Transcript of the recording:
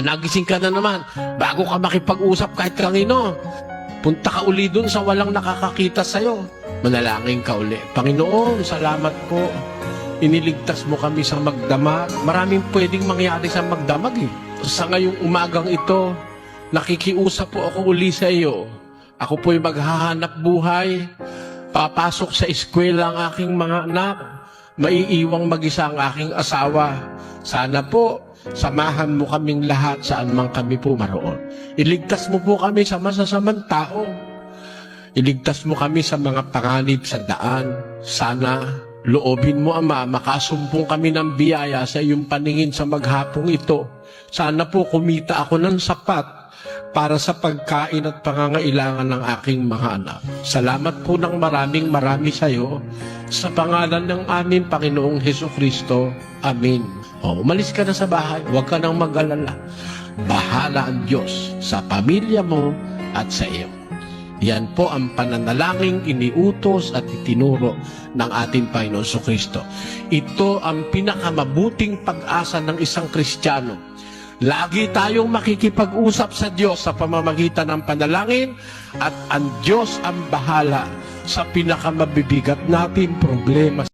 Nagising ka na naman. Bago ka makipag-usap kahit kanino, punta ka uli dun sa walang nakakakita sa'yo. Manalangin ka uli. Panginoon, salamat po. Iniligtas mo kami sa magdamag. Maraming pwedeng mangyari sa magdamag eh. Sa ngayong umagang ito, nakikiusap po ako uli sa iyo. Ako po'y maghahanap buhay. Papasok sa eskwela ang aking mga anak. Maiiwang mag-isa ang aking asawa. Sana po, samahan mo kaming lahat saan man kami po maroon. Iligtas mo po kami sa masasamang tao. Iligtas mo kami sa mga panganib sa daan. Sana loobin mo, Ama, makasumpong kami ng biyaya sa iyong paningin sa maghapong ito. Sana po kumita ako ng sapat para sa pagkain at pangangailangan ng aking mga anak. Salamat po ng maraming marami sa iyo sa pangalan ng aming Panginoong Heso Kristo. Amen. O, umalis ka na sa bahay. Huwag ka nang mag-alala. Bahala ang Diyos sa pamilya mo at sa iyo. Yan po ang pananalangin iniutos at itinuro ng ating Panginoon so Kristo. Ito ang pinakamabuting pag-asa ng isang Kristiyano. Lagi tayong makikipag-usap sa Diyos sa pamamagitan ng panalangin at ang Diyos ang bahala sa pinakamabibigat natin problema